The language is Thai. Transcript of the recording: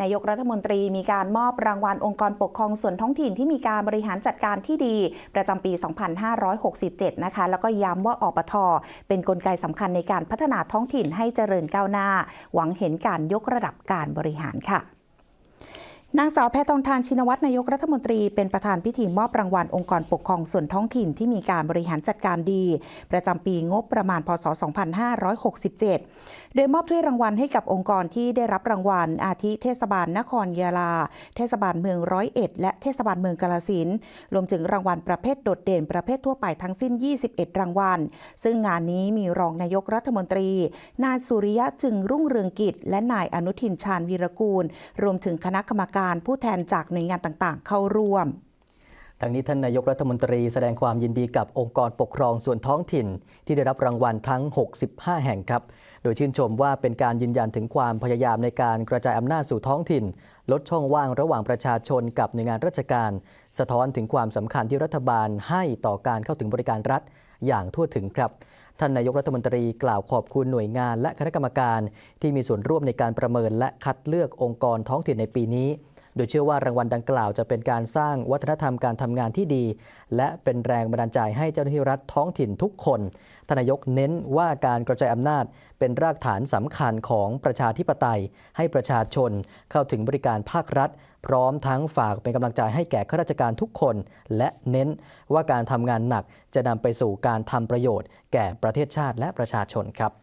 นายกรัฐมนตรีมีการมอบรางวัลองค์กรปกครองส่วนท้องถิ่นที่มีการบริหารจัดการที่ดี ประจำปี 2567 นะคะ แล้วก็ย้ำว่าอปท เป็นนกลไกสำคัญในการพัฒนาท้องถิ่นให้เจริญก้าวหน้า หวังเห็นการยกระดับการบริหารค่ะนางสาวแพทองทานชินวัตรนายกรัฐมนตรีเป็นประธานพิธีมอบรางวัลองค์กรปกครองส่วนท้องถิ่นที่มีการบริหารจัดการดี ประจำปีงบประมาณพศ 2567 โดยมอบถ้วยรางวัลให้กับองค์กรที่ได้รับรางวัล อาทิเทศบาลนครยาลา เทศบาลเมืองร้อยเอ็ดและเทศบาลเมืองกาลสินรวมถึงรางวัลประเภทโดดเด่นประเภททั่วไปทั้งสิ้น 21 รางวัล ซึ่งงานนี้มีรองนายกรัฐมนตรี นายสุริยะจึงรุ่งเรืองกิจ และนายอนุทินชาญวีรกูล รวมถึงคณะกรรมการผู้แทนจากหน่วยงานต่างๆ เข้าร่วม ทางนี้ท่านนายกรัฐมนตรีแสดงความยินดีกับองค์กรปกครองส่วนท้องถิ่น ที่ได้รับรางวัลทั้ง 65 แห่งครับ โดยชื่นชมว่าเป็นการยืนยันถึงความพยายามในการกระจายอำนาจสู่ท้องถิ่น ลดช่องว่างระหว่างประชาชนกับหน่วยงานราชการ สะท้อนถึงความสำคัญที่รัฐบาลให้ต่อการเข้าถึงบริการรัฐอย่างทั่วถึงครับท่านนายกรัฐมนตรีกล่าวขอบคุณหน่วยงานและคณะกรรมการ ที่มีส่วนร่วมในการประเมินและคัดเลือกองค์กรท้องถิ่นในปีนี้ โดยเชื่อว่ารางวัลดังกล่าวจะเป็นการสร้างวัฒนธรรมการทำงานที่ดี และเป็นแรงบันดาลใจให้เจ้าหน้าที่รัฐท้องถิ่นทุกคนทนายกเน้นว่าการกระจายอำนาจ เป็นรากฐานสำคัญของประชาธิปไตย ให้ประชาชนเข้าถึงบริการภาครัฐ พร้อมทั้งฝากเป็นกำลังใจให้แก่ข้าราชการทุกคน และเน้นว่าการทำงานหนักจะนำไปสู่การทำประโยชน์ แก่ประเทศชาติและประชาชนครับ